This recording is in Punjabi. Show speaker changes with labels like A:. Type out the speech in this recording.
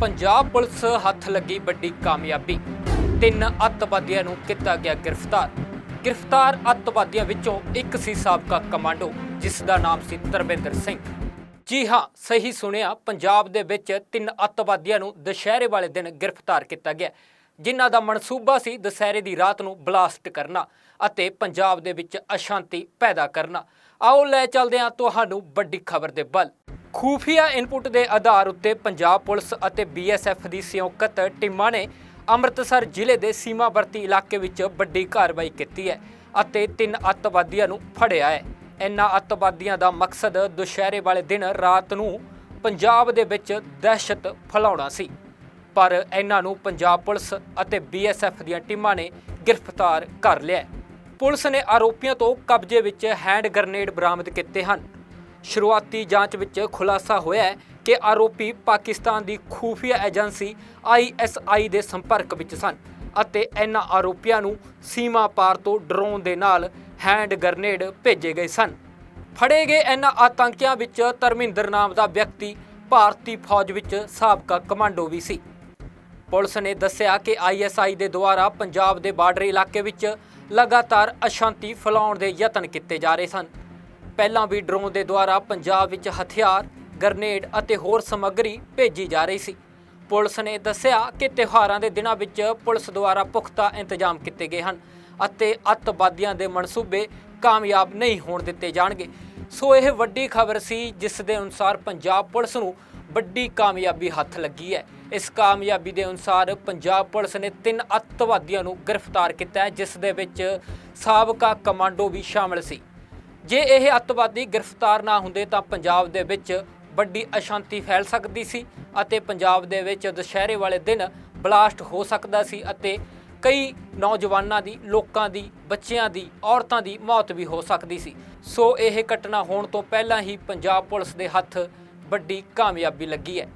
A: ਪੰਜਾਬ ਪੁਲਿਸ ਹੱਥ ਲੱਗੀ ਵੱਡੀ ਕਾਮਯਾਬੀ। ਤਿੰਨ ਅੱਤਵਾਦੀਆਂ ਨੂੰ ਕੀਤਾ ਗਿਆ ਗ੍ਰਿਫਤਾਰ। ਗ੍ਰਿਫਤਾਰ ਅੱਤਵਾਦੀਆਂ ਵਿੱਚੋਂ ਇੱਕ ਸੀ ਸਾਬਕਾ ਕਮਾਂਡੋ, ਜਿਸ ਦਾ ਨਾਮ ਸੀ ਤਰਵਿੰਦਰ ਸਿੰਘ। ਜੀ ਹਾਂ, ਸਹੀ ਸੁਣਿਆ, ਪੰਜਾਬ ਦੇ ਵਿੱਚ ਤਿੰਨ ਅੱਤਵਾਦੀਆਂ ਨੂੰ ਦੁਸ਼ਹਿਰੇ ਵਾਲੇ ਦਿਨ ਗ੍ਰਿਫਤਾਰ ਕੀਤਾ ਗਿਆ, ਜਿਨ੍ਹਾਂ ਦਾ ਮਨਸੂਬਾ ਸੀ ਦੁਸਹਿਰੇ ਦੀ ਰਾਤ ਨੂੰ ਬਲਾਸਟ ਕਰਨਾ ਅਤੇ ਪੰਜਾਬ ਦੇ ਵਿੱਚ ਅਸ਼ਾਂਤੀ ਪੈਦਾ ਕਰਨਾ। ਆਓ ਲੈ ਚੱਲਦੇ ਹਾਂ ਤੁਹਾਨੂੰ ਵੱਡੀ ਖਬਰ ਦੇ ਵੱਲ। ਖੂਫੀਆ ਇਨਪੁਟ ਦੇ ਆਧਾਰ ਉੱਤੇ ਪੰਜਾਬ ਪੁਲਿਸ ਅਤੇ ਬੀਐਸਐਫ ਦੀ ਸੰਯੁਕਤ ਟੀਮਾਂ ਨੇ ਅੰਮ੍ਰਿਤਸਰ ਜ਼ਿਲ੍ਹੇ ਦੇ ਸੀਮਾਵਰਤੀ ਇਲਾਕੇ ਵਿੱਚ ਵੱਡੀ ਕਾਰਵਾਈ ਕੀਤੀ ਹੈ ਅਤੇ ਤਿੰਨ ਅੱਤਵਾਦੀਆਂ ਨੂੰ ਫੜਿਆ ਹੈ। ਇਨ੍ਹਾਂ ਅੱਤਵਾਦੀਆਂ ਦਾ ਮਕਸਦ ਦੁਸ਼ਹਿਰੇ ਵਾਲੇ ਦਿਨ ਰਾਤ ਨੂੰ ਪੰਜਾਬ ਦੇ ਵਿੱਚ ਦਹਿਸ਼ਤ ਫੈਲਾਉਣਾ ਸੀ। ਪਰ ਇਹਨਾਂ ਨੂੰ ਪੰਜਾਬ ਪੁਲਿਸ ਅਤੇ ਬੀਐਸਐਫ ਦੀਆਂ ਟੀਮਾਂ ਨੇ ਗ੍ਰਿਫਤਾਰ ਕਰ ਲਿਆ ਪੁਲਿਸ ਨੇ ਆਰੋਪੀਆਂ ਤੋਂ ਕਬਜ਼ੇ ਵਿੱਚ ਹੈਂਡ ਗ੍ਰਨੇਡ ਬਰਾਮਦ ਕੀਤੇ ਹਨ। ਸ਼ੁਰੂਆਤੀ ਜਾਂਚ ਵਿੱਚ ਖੁਲਾਸਾ ਹੋਇਆ ਹੈ ਕਿ ਆਰੋਪੀ ਪਾਕਿਸਤਾਨ ਦੀ ਖੂਫੀਆ ਏਜੰਸੀ ਆਈਐਸਆਈ ਦੇ ਸੰਪਰਕ ਵਿੱਚ ਸਨ ਅਤੇ ਇਹਨਾਂ ਆਰੋਪੀਆਂ ਨੂੰ ਸੀਮਾ ਪਾਰ ਤੋਂ ਡਰੋਨ ਦੇ ਨਾਲ ਹੈਂਡ ਗ੍ਰਨੇਡ ਭੇਜੇ ਗਏ ਸਨ। ਫੜੇ ਗਏ ਇਹਨਾਂ ਆਤੰਕੀਆਂ ਵਿੱਚ ਧਰਮਿੰਦਰ ਨਾਮ ਦਾ ਵਿਅਕਤੀ, ਭਾਰਤੀ ਫੌਜ ਵਿੱਚ ਸਾਬਕਾ ਕਮਾਂਡੋ ਵੀ ਸੀ। ਪੁਲਿਸ ਨੇ ਦੱਸਿਆ ਕਿ ਆਈਐਸਆਈ ਦੇ ਦੁਆਰਾ ਪੰਜਾਬ ਦੇ ਬਾਰਡਰ ਇਲਾਕੇ ਵਿੱਚ ਲਗਾਤਾਰ ਅਸ਼ਾਂਤੀ ਫੈਲਾਉਣ ਦੇ ਯਤਨ ਕੀਤੇ ਜਾ ਰਹੇ ਸਨ। ਪਹਿਲਾਂ ਵੀ ਡਰੋਨ ਦੇ ਦੁਆਰਾ ਪੰਜਾਬ ਵਿੱਚ ਹਥਿਆਰ, ਗਰਨੇਡ ਅਤੇ ਹੋਰ ਸਮੱਗਰੀ ਭੇਜੀ ਜਾ ਰਹੀ ਸੀ। ਪੁਲਿਸ ਨੇ ਦੱਸਿਆ ਕਿ ਤਿਉਹਾਰਾਂ ਦੇ ਦਿਨਾਂ ਵਿੱਚ ਪੁਲਿਸ ਦੁਆਰਾ ਪੁਖਤਾ ਇੰਤਜ਼ਾਮ ਕੀਤੇ ਗਏ ਹਨ ਅਤੇ ਅੱਤਵਾਦੀਆਂ ਦੇ ਮਨਸੂਬੇ ਕਾਮਯਾਬ ਨਹੀਂ ਹੋਣ ਦਿੱਤੇ ਜਾਣਗੇ। ਸੋ ਇਹ ਵੱਡੀ ਖਬਰ ਸੀ ਜਿਸ ਦੇ ਅਨੁਸਾਰ ਪੰਜਾਬ ਪੁਲਿਸ ਨੂੰ ਵੱਡੀ ਕਾਮਯਾਬੀ ਹੱਥ ਲੱਗੀ ਹੈ। ਇਸ ਕਾਮਯਾਬੀ ਦੇ ਅਨੁਸਾਰ ਪੰਜਾਬ ਪੁਲਿਸ ਨੇ ਤਿੰਨ ਅੱਤਵਾਦੀਆਂ ਨੂੰ ਗ੍ਰਿਫਤਾਰ ਕੀਤਾ ਹੈ, ਜਿਸ ਦੇ ਵਿੱਚ ਸਾਬਕਾ ਕਮਾਂਡੋ ਵੀ ਸ਼ਾਮਲ ਸੀ। ਜੇ ਇਹ ਅੱਤਵਾਦੀ ਗ੍ਰਿਫਤਾਰ ਨਾ ਹੁੰਦੇ ਤਾਂ ਪੰਜਾਬ ਦੇ ਵਿੱਚ ਵੱਡੀ ਅਸ਼ਾਂਤੀ ਫੈਲ ਸਕਦੀ ਸੀ ਅਤੇ ਪੰਜਾਬ ਦੇ ਵਿੱਚ ਦੁਸ਼ਹਿਰੇ ਵਾਲੇ ਦਿਨ ਬਲਾਸਟ ਹੋ ਸਕਦਾ ਸੀ ਅਤੇ ਕਈ ਨੌਜਵਾਨਾਂ ਦੀ, ਲੋਕਾਂ ਦੀ, ਬੱਚਿਆਂ ਦੀ, ਔਰਤਾਂ ਦੀ ਮੌਤ ਵੀ ਹੋ ਸਕਦੀ ਸੀ। ਸੋ ਇਹ ਘਟਨਾ ਹੋਣ ਤੋਂ ਪਹਿਲਾਂ ਹੀ ਪੰਜਾਬ ਪੁਲਿਸ ਦੇ ਹੱਥ ਵੱਡੀ ਕਾਮਯਾਬੀ ਲੱਗੀ ਹੈ।